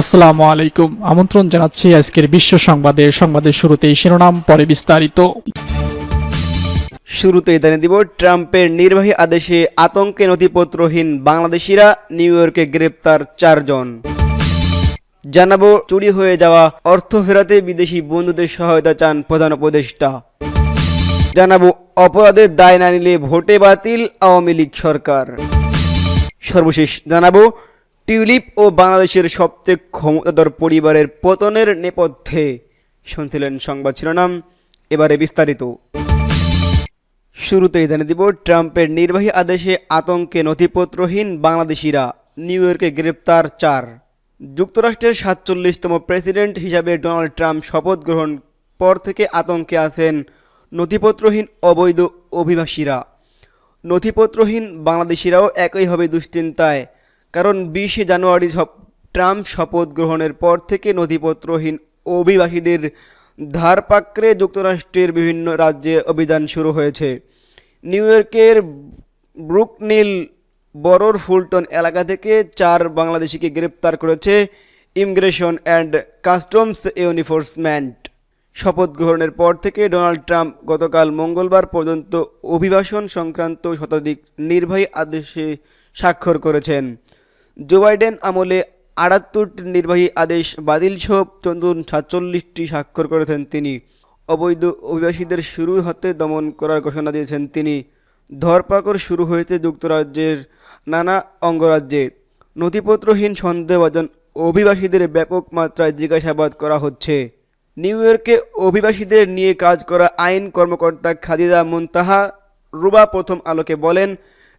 আসসালামু আলাইকুম। আমন্ত্রণ জানাচ্ছি আজকের বিশ্ব সংবাদে। সংবাদের শুরুতেই শিরোনাম, পরে বিস্তারিত। শুরুতেই জানিয়ে দিব, ট্রাম্পের নির্বাহী আদেশে আতঙ্কে নথিপত্রহীন বাংলাদেশিরা নিউ ইয়র্কে গ্রেপ্তার চারজন। জানাব, চুরি হয়ে যাওয়া অর্থ ফেরাতে বিদেশি বন্ধুদের সহায়তা চান প্রধান উপদেষ্টা। জানাব অপরাধের দায় না নিলে ভোটে বাতিল আওয়ামী লীগ সরকার। সর্বশেষ জানাব টিউলিপ ও বাংলাদেশের সবচেয়ে ক্ষমতাধর পরিবারের পতনের নেপথ্যে শুনছিলেন সংবাদ শিরোনাম। এবারে বিস্তারিত। শুরুতেই জানিয়ে দিব, ট্রাম্পের নির্বাহী আদেশে আতঙ্কে নথিপত্রহীন বাংলাদেশিরা নিউ ইয়র্কে গ্রেপ্তার চার। যুক্তরাষ্ট্রের সাতচল্লিশতম প্রেসিডেন্ট হিসাবে ডোনাল্ড ট্রাম্প শপথ গ্রহণ পর থেকে আতঙ্কে আছেন নথিপত্রহীন অবৈধ অভিবাসীরা। নথিপত্রহীন বাংলাদেশিরাও একইভাবে দুশ্চিন্তায় কারণ বিশে জানুয়ারি ট্রাম্প শপথ গ্রহণের পর থেকে নথিপত্রহীন অভিবাসীদের ধারপাক্রে যুক্তরাষ্ট্রের বিভিন্ন রাজ্যে অভিযান শুরু হয়েছে। নিউ ইয়র্কের ব্রুকনিল বরোর ফুলটন এলাকা থেকে চার বাংলাদেশিকে গ্রেপ্তার করেছে ইমিগ্রেশন অ্যান্ড কাস্টমস এনফোর্সমেন্ট শপথ গ্রহণের পর থেকে ডোনাল্ড ট্রাম্প গতকাল মঙ্গলবার পর্যন্ত অভিবাসন সংক্রান্ত শতাধিক নির্বাহী আদেশে স্বাক্ষর করেছেন। জো বাইডেন আমলে আটাত্তরটি নির্বাহী আদেশ বাতিল সহ চন্দন সাতচল্লিশটি স্বাক্ষর করেছেন তিনি। অবৈধ অভিবাসীদের শুরু হতে দমন করার ঘোষণা দিয়েছেন তিনি। ধরপাকড় শুরু হয়েছে যুক্তরাজ্যের নানা অঙ্গরাজ্যে। নথিপত্রহীন সন্দেহভাজন অভিবাসীদের ব্যাপক মাত্রায় জিজ্ঞাসাবাদ করা হচ্ছে। নিউ ইয়র্কে অভিবাসীদের নিয়ে কাজ করা আইন কর্মকর্তা খাদিজা মুনতাহা রুবা প্রথম আলোকে বলেন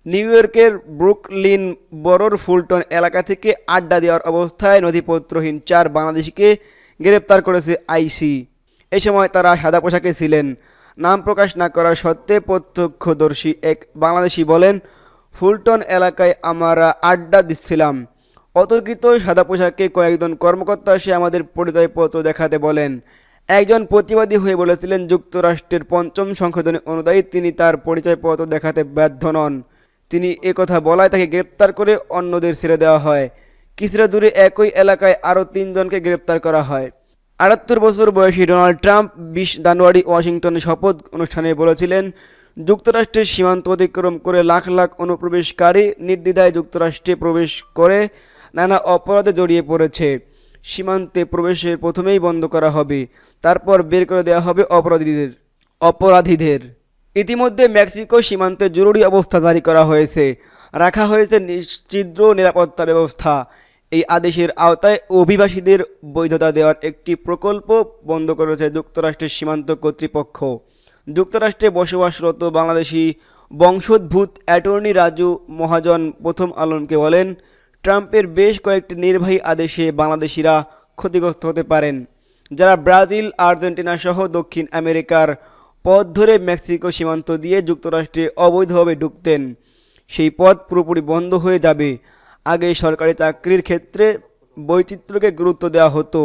নিউ ইয়র্কের ব্রুকলিন বরোর ফুলটন এলাকা থেকে আড্ডা দেওয়ার অবস্থায় নথিপত্রহীন চার বাংলাদেশিকে গ্রেপ্তার করেছে আইসি। এ সময় তারা সাদা পোশাকে ছিলেন। নাম প্রকাশ না করার সত্ত্বে প্রত্যক্ষদর্শী এক বাংলাদেশি বলেন, ফুলটন এলাকায় আমরা আড্ডা দিচ্ছিলাম। অতর্কিত সাদা পোশাকে কয়েকজন কর্মকর্তা এসে আমাদের পরিচয়পত্র দেখাতে বলেন। একজন প্রতিবাদী হয়ে বলেছিলেন, যুক্তরাষ্ট্রের পঞ্চম সংশোধনী অনুযায়ী তিনি তার পরিচয়পত্র দেখাতে বাধ্য নন। তিনি একথা বলায় তাকে গ্রেপ্তার করে অন্যদের ছেড়ে দেওয়া হয়। কিছুটা দূরে একই এলাকায় আরও তিনজনকে গ্রেপ্তার করা হয়। আটাত্তর বছর বয়সী ডোনাল্ড ট্রাম্প বিশ জানুয়ারি ওয়াশিংটনে শপথ অনুষ্ঠানে বলেছিলেন, যুক্তরাষ্ট্রের সীমান্ত অতিক্রম করে লাখ লাখ অনুপ্রবেশকারী নির্দ্বিধায় যুক্তরাষ্ট্রে প্রবেশ করে নানা অপরাধে জড়িয়ে পড়েছে। সীমান্তে প্রবেশের প্রথমেই বন্ধ করা হবে, তারপর বের করে দেওয়া হবে অপরাধীদের অপরাধীদের। ইতিমধ্যে মেক্সিকো সীমান্তে জরুরি অবস্থা জারি করা হয়েছে। রাখা হয়েছে নিশ্চিদ্র নিরাপত্তা ব্যবস্থা। এই আদেশের আওতায় অভিবাসীদের বৈধতা দেওয়ার একটি প্রকল্প বন্ধ করেছে যুক্তরাষ্ট্রের সীমান্ত কর্তৃপক্ষ। যুক্তরাষ্ট্রে বসবাসরত বাংলাদেশি বংশোদ্ভূত অ্যাটর্নি রাজু মহাজন প্রথম আলমকে বলেন, ট্রাম্পের বেশ কয়েকটি নির্বাহী আদেশে বাংলাদেশিরা ক্ষতিগ্রস্ত হতে পারেন। যারা ব্রাজিল, আর্জেন্টিনা সহ দক্ষিণ আমেরিকার পথ ধরে মেক্সিকো সীমান্ত দিয়ে যুক্তরাষ্ট্রে অবৈধভাবে ঢুকতেন। সেই পথ পুরোপুরি বন্ধ হয়ে যাবে। আগে সরকারি চাকরির ক্ষেত্রে বৈচিত্র্যকে গুরুত্ব দেওয়া হতো।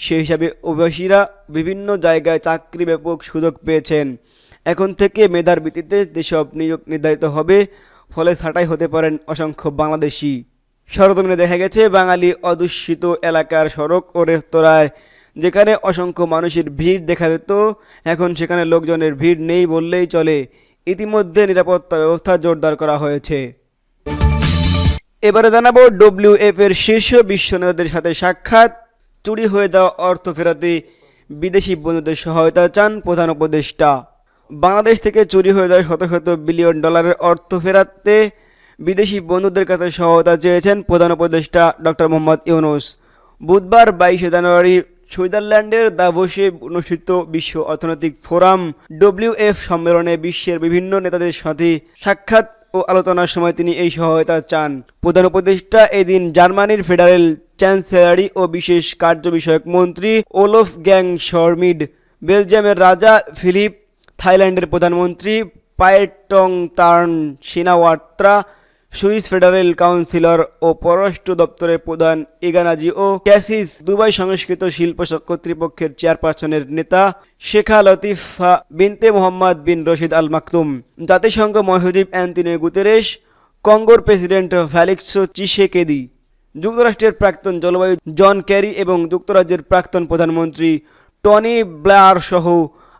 সেই হিসাবে অভিবাসীরা বিভিন্ন জায়গায় চাকরি ব্যাপক সুযোগ পেয়েছেন। এখন থেকে মেধার ভিত্তিতে যেসব নিয়োগ নির্ধারিত হবে, ফলে ছাঁটাই হতে পারেন অসংখ্য বাংলাদেশি। সরদমিনে দেখা গেছে বাঙালি অধ্যুষিত এলাকার সড়ক ও রেস্তোরাঁয় যেখানে অসংখ্য মানুষের ভিড় দেখা যেত, এখন সেখানে লোকজনের ভিড় নেই বললেই চলে। ইতিমধ্যে নিরাপত্তা ব্যবস্থা জোরদার করা হয়েছে। এবারে জানাব ডব্লিউএফ এর শীর্ষ বিশ্ব নেতাদের সাথে সাক্ষাৎ। চুরি হয়ে যাওয়া অর্থ ফেরাতে বিদেশি বন্ধুদের সহায়তা চান প্রধান উপদেষ্টা। বাংলাদেশ থেকে চুরি হয়ে যাওয়া শত শত বিলিয়ন ডলারের অর্থ ফেরাতে বিদেশি বন্ধুদের কাছে সহায়তা চেয়েছেন প্রধান উপদেষ্টা ডক্টর মোহাম্মদ ইউনুস। বুধবার বাইশে জানুয়ারি সুইজারল্যান্ডের দাভোসে অনুষ্ঠিত বিশ্ব অর্থনৈতিক ফোরাম ডব্লিউএফ সম্মেলনে বিশ্বের বিভিন্ন নেতাদের সাথে সাক্ষাৎ ও আলোচনার সময় তিনি এই সহায়তা চান। প্রধান উপদেষ্টা এদিন জার্মানির ফেডারেল চ্যান্সেলারি ও বিশেষ কার্য বিষয়ক মন্ত্রী ওলফ গ্যাং শর্মিড, বেলজিয়ামের রাজা ফিলিপ, থাইল্যান্ডের প্রধানমন্ত্রী Paetongtarn Shinawatra Swiss federal councillor ও পররাষ্ট্র দপ্তরের প্রধান ইগানাজি ও ক্যাসিস দুবাই সংস্কৃত শিল্প কর্তৃপক্ষের চেয়ারপারসনের নেতা শেখা লতিফা বিনতে মোহাম্মদ বিন রশিদ আল মাকতুম। জাতিসংঘ মহদিব অ্যান্টনিও গুতেরেস কঙ্গোর প্রেসিডেন্ট ফ্যালিক্সো চিশেকেদি, যুক্তরাষ্ট্রের প্রাক্তন জলবায়ু জন ক্যারি এবং যুক্তরাজ্যের প্রাক্তন প্রধানমন্ত্রী টনি ব্লেয়ার সহ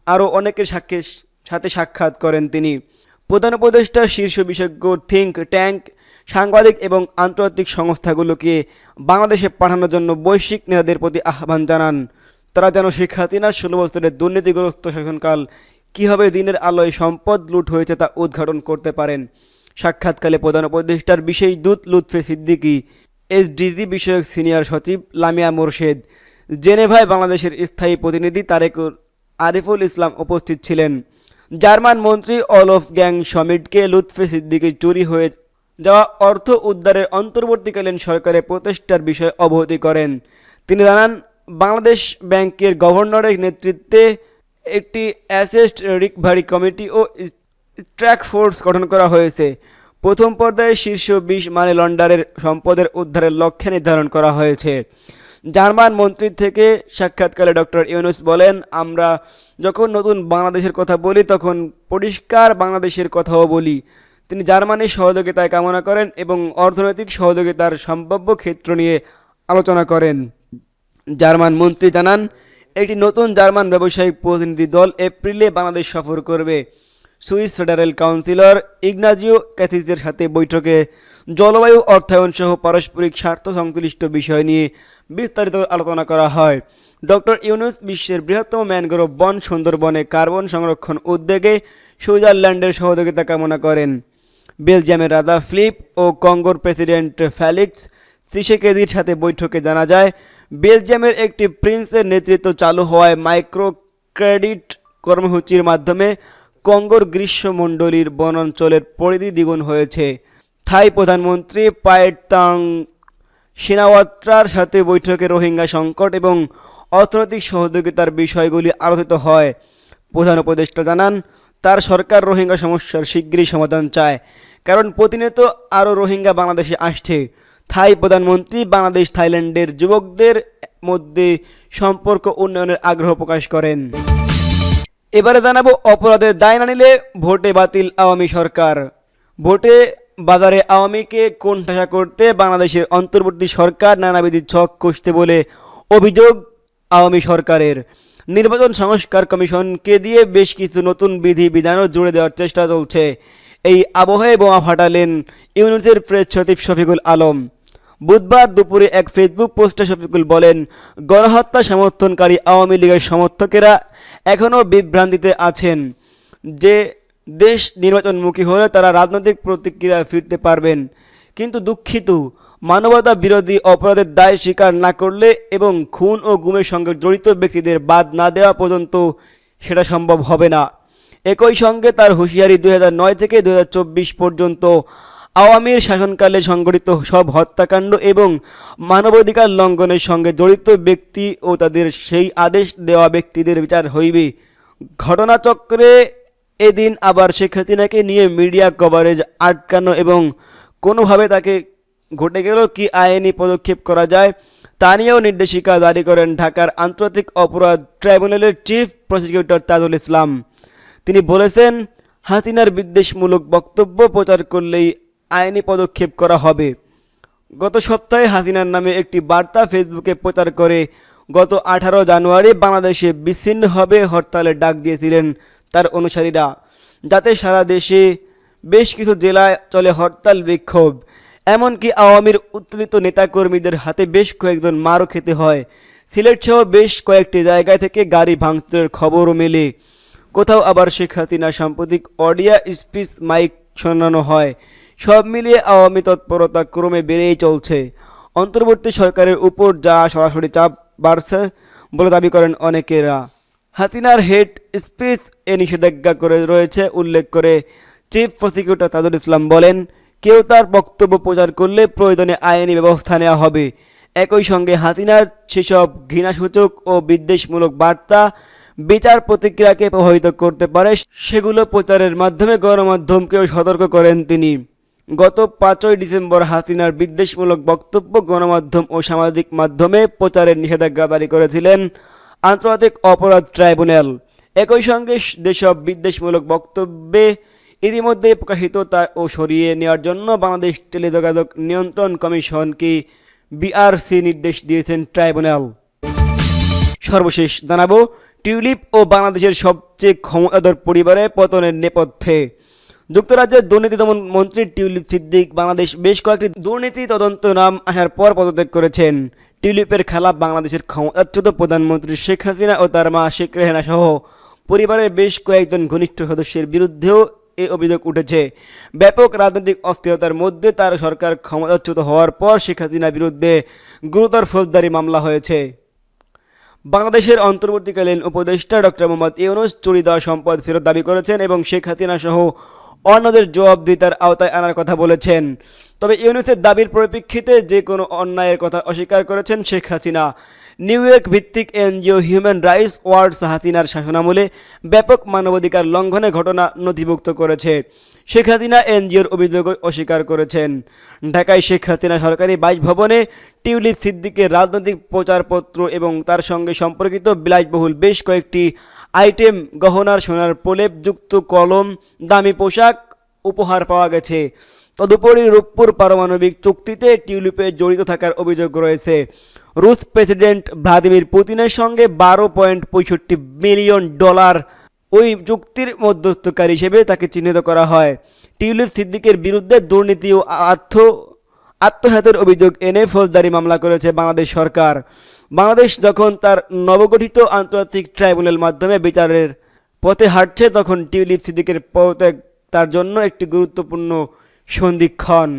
আরও অনেকের সাক্ষে সাথে সাক্ষাৎ করেন তিনি। প্রধান উপদেষ্টা শীর্ষ বিশেষজ্ঞ থিঙ্ক ট্যাঙ্ক সাংবাদিক এবং আন্তর্জাতিক সংস্থাগুলোকে বাংলাদেশে পাঠানোর জন্য বৈশ্বিক নেতাদের প্রতি আহ্বান জানান। তারা যেন শেখ হাসিনার ষোলো বছরের দুর্নীতিগ্রস্ত শাসনকাল কীভাবে দিনের আলোয় সম্পদ লুট হয়েছে তা উদ্ঘাটন করতে পারেন? সাক্ষাৎকালে প্রধান উপদেষ্টার বিশেষ দূত লুৎফে সিদ্দিকী, এসডিজি বিষয়ক সিনিয়র সচিব লামিয়া মোরশেদ, জেনেভায় বাংলাদেশের স্থায়ী প্রতিনিধি তারেকুর আরিফুল ইসলাম উপস্থিত ছিলেন। জার্মান মন্ত্রী অলফ গ্যাং সমিটকে লুৎফে সিদ্দিকী চুরি হয়ে যাওয়া অর্থ উদ্ধারের অন্তর্বর্তীকালীন সরকারের প্রচেষ্টার বিষয়ে অবগতি করেন। তিনি জানান, বাংলাদেশ ব্যাংকের গভর্নরের নেতৃত্বে একটি অ্যাসেস্ট রিকভারি কমিটি ও ট্র্যাক ফোর্স গঠন করা হয়েছে। প্রথম পর্যায়ে শীর্ষ বিশ মানি লন্ডারের সম্পদের উদ্ধারের লক্ষ্যে নির্ধারণ করা হয়েছে। জার্মান মন্ত্রীর থেকে সাক্ষাৎকালে ডক্টর ইউনুস বলেন, আমরা যখন নতুন বাংলাদেশের কথা বলি, তখন পরিষ্কার বাংলাদেশের কথাও বলি। তিনি জার্মানির সহযোগিতায় কামনা করেন এবং অর্থনৈতিক সহযোগিতার সম্ভাব্য ক্ষেত্র নিয়ে আলোচনা করেন। জার্মান মন্ত্রী জানান, একটি নতুন জার্মান ব্যবসায়িক প্রতিনিধি দল এপ্রিলে বাংলাদেশ সফর করবে। সুইস ফেডারেল কাউন্সিলর ইগনাজিও ক্যাথিসের সাথে বৈঠকে জলবায়ু অর্থায়ন সহ পারস্পরিক স্বার্থ সংশ্লিষ্ট বিষয় নিয়ে বিস্তারিত আলোচনা করা হয়। ডক্টর ইউনুস বিশ্বের বৃহত্তম ম্যানগ্রোভ বন সুন্দরবনে কার্বন সংরক্ষণ উদ্যোগে সুইজারল্যান্ডের সহযোগিতা কামনা করেন। বেলজিয়ামের রাজা ফ্লিপ ও কঙ্গোর প্রেসিডেন্ট ফ্যালিক্স সিসেকেদির সাথে বৈঠকে জানা যায়, বেলজিয়ামের একটি প্রিন্সের নেতৃত্ব চালু হওয়ায় মাইক্রো ক্রেডিট কর্মসূচির মাধ্যমে কঙ্গোর গ্রীষ্মমণ্ডলীর বনাঞ্চলের পরিধি দ্বিগুণ হয়েছে। থাই প্রধানমন্ত্রী পায়েটাং সিনাওয়াত্রার সাথে বৈঠকে রোহিঙ্গা সংকট এবং অর্থনৈতিক সহযোগিতার বিষয়গুলি আলোচিত হয়। প্রধান উপদেষ্টা জানান, তার সরকার রোহিঙ্গা সমস্যার শীঘ্রই সমাধান চায়, কারণ প্রতিনিয়ত আরও রোহিঙ্গা বাংলাদেশে আসছে। থাই প্রধানমন্ত্রী বাংলাদেশ থাইল্যান্ডের যুবকদের মধ্যে সম্পর্ক উন্নয়নের আগ্রহ প্রকাশ করেন। এবারে জানাব অপরাধের দায় না নিলে ভোটে বাতিল আওয়ামী সরকার। ভোটে বাজারে আওয়ামীকে কোণঠাসা করতে বাংলাদেশের অন্তর্বর্তী সরকার নানাবিধি ছক কষতে বলে অভিযোগ আওয়ামী সরকারের। নির্বাচন সংস্কার কমিশনকে দিয়ে বেশ কিছু নতুন বিধি বিধানও জুড়ে দেওয়ার চেষ্টা চলছে। এই আবহে বোমা ফাটালেন ইউনিটের প্রেস সচিব শফিকুল আলম। বুধবার দুপুরে এক ফেসবুক পোস্টে শফিকুল বলেন, গণহত্যা সমর্থনকারী আওয়ামী লীগের সমর্থকেরা এখনও বিভ্রান্তিতে আছেন। যে দেশ নির্বাচনমুখী হলে তারা রাজনৈতিক প্রতিক্রিয়া ফিরতে পারবেন। কিন্তু দুঃখিত, মানবতা বিরোধী অপরাধের দায় স্বীকার না করলে এবং খুন ও গুমের সঙ্গে জড়িত ব্যক্তিদের বাদ না দেওয়া পর্যন্ত সেটা সম্ভব হবে না। একই সঙ্গে তার হুঁশিয়ারি দুই থেকে দু হাজার চব্বিশ পর্যন্ত। আওয়ামীর শাসনকালে সংঘটিত সব হত্যাকাণ্ড এবং মানবাধিকার লঙ্ঘনের সঙ্গে জড়িত ব্যক্তি ও তাদের সেই আদেশ দেওয়া ব্যক্তিদের বিচার হইবে। ঘটনাচক্রে এদিন আবার শেখ হাসিনাকে নিয়ে মিডিয়া কভারেজ আটকানো এবং কোনোভাবে তাকে ঘটে গেল কি আইনি পদক্ষেপ করা যায়, তা নিয়েও নির্দেশিকা জারি করেন ঢাকার আন্তর্জাতিক অপরাধ ট্রাইব্যুনালের চিফ প্রসিকিউটর তাজুল ইসলাম। তিনি বলেছেন, হাসিনার বিদ্বেষমূলক বক্তব্য প্রচার করলেই আইনি পদক্ষেপ করা হবে। গত সপ্তাহে হাসিনার নামে একটি বার্তা ফেসবুকে প্রচার করে গত আঠারো জানুয়ারি বাংলাদেশে বিচ্ছিন্নভাবে হরতালের ডাক দিয়েছিলেন তার অনুসারীরা, যাতে সারা দেশে বেশ কিছু জেলায় চলে হরতাল বিক্ষোভ। এমনকি আওয়ামীর উত্তেজিত নেতাকর্মীদের হাতে বেশ কয়েকজন মারও খেতে হয়। সিলেট সহ বেশ কয়েকটি জায়গায় থেকে গাড়ি ভাঙচুরের খবরও মেলে। কোথাও আবার শেখ হাসিনা সাম্প্রতিক অডিয়া স্পিচ মাইক শোনানো হয়। সব মিলিয়ে আওয়ামী তৎপরতা ক্রমে বেড়েই চলছে। অন্তর্বর্তী সরকারের উপর যা সরাসরি চাপ বাড়ছে বলে দাবি করেন অনেকেরা। হাসিনার হেড স্পিচ এ নিষেধাজ্ঞা করে রয়েছে, উল্লেখ করে চিফ প্রসিকিউটর তাজুল ইসলাম বলেন, কেউ তার বক্তব্য প্রচার করলে প্রয়োজনে আইনি ব্যবস্থা নেওয়া হবে। একই সঙ্গে হাসিনার সেসব ঘৃণাসূচক ও বিদ্বেষমূলক বার্তা, বিচার প্রতিক্রিয়াকে প্রভাবিত করতে পারে, সেগুলো প্রচারের মাধ্যমে গণমাধ্যমকেও সতর্ক করেন তিনি। গত পাঁচই ডিসেম্বর হাসিনার বিদ্বেষমূলক বক্তব্য গণমাধ্যম ও সামাজিক মাধ্যমে প্রচারের নিষেধাজ্ঞা জারি করেছিলেন। আন্তর্জাতিক অপরাধ ট্রাইব্যুনাল। একই সঙ্গে যেসব বিদ্বেষমূলক বক্তব্যে ইতিমধ্যে প্রকাশিত তা ও সরিয়ে নেওয়ার জন্য বাংলাদেশ টেলিযোগাযোগ নিয়ন্ত্রণ কমিশনকে বিআরসি নির্দেশ দিয়েছেন ট্রাইব্যুনাল। সর্বশেষ জানাব, টিউলিপ ও বাংলাদেশের সবচেয়ে ক্ষমতাধর পরিবারের পতনের নেপথ্যে। যুক্তরাজ্যের দুর্নীতি দমন মন্ত্রী টিউলিপ সিদ্দিক বাংলাদেশ বেশ কয়েকটি দুর্নীতি তদন্ত নাম আসার পর পদত্যাগ করেছেন। টিউলিপের খেলা বাংলাদেশের ক্ষমতাচ্যুত প্রধানমন্ত্রী শেখ হাসিনা ও তার মা শেখ রেহানা সহ পরিবারের বেশ কয়েকজন ঘনিষ্ঠ সদস্যের বিরুদ্ধেও এ অভিযোগ উঠেছে। ব্যাপক রাজনৈতিক অস্থিরতার মধ্যে তার সরকার ক্ষমতাচ্যুত হওয়ার পর শেখ হাসিনার বিরুদ্ধে গুরুতর ফৌজদারি মামলা হয়েছে। বাংলাদেশের অন্তর্বর্তীকালীন উপদেষ্টা ডক্টর মোহাম্মদ ইউনুস চুরি দেওয়া সম্পদ ফেরত দাবি করেছেন এবং শেখ হাসিনা সহ অন্যদের জবাবদিহিতার আওতায় আনার কথা বলেছেন। তবে ইউনুসের দাবির পরিপ্রেক্ষিতে যে কোনো অন্যায়ের কথা অস্বীকার করেছেন শেখ হাসিনা। নিউ ইয়র্ক ভিত্তিক এনজিও হিউম্যান রাইটস ওয়ার্ডস হাসিনার শাসনামলে ব্যাপক মানবাধিকার লঙ্ঘনের ঘটনা নথিভুক্ত করেছে। শেখ হাসিনা এনজিওর অভিযোগ অস্বীকার করেছেন। ঢাকায় শেখ হাসিনা সরকারি বাসভবনে টিউলিপ সিদ্দিকের রাজনৈতিক প্রচারপত্র এবং তার সঙ্গে সম্পর্কিত বিলাসবহুল বেশ কয়েকটি আইটেম, গহনার সোনার প্রলেপযুক্ত কলম, দামি পোশাক উপহার পাওয়া গেছে। তদুপরি রূপপুর পারমাণবিক চুক্তিতে টিউলিপে জড়িত থাকার অভিযোগ রয়েছে। রুশ প্রেসিডেন্ট ভ্লাদিমির পুতিনের সঙ্গে বারো পয়েন্ট পঁয়ষট্টি মিলিয়ন ডলার ওই চুক্তির মধ্যস্থকারী হিসেবে তাকে চিহ্নিত করা হয়। টিউলিপ সিদ্দিকের বিরুদ্ধে দুর্নীতি ও আত্ম, আত্মঘাতের অভিযোগ এনে ফৌজদারি মামলা করেছে বাংলাদেশ সরকার। বাংলাদেশ যখন তার নবগঠিত আন্তর্জাতিক ট্রাইব্যুনাল মাধ্যমে বিচারের পথে হাঁটছে, তখন টিউলিপ সিদ্দিকের পদত্যাগ তার জন্য একটি গুরুত্বপূর্ণ সন্ধিক্ষণ।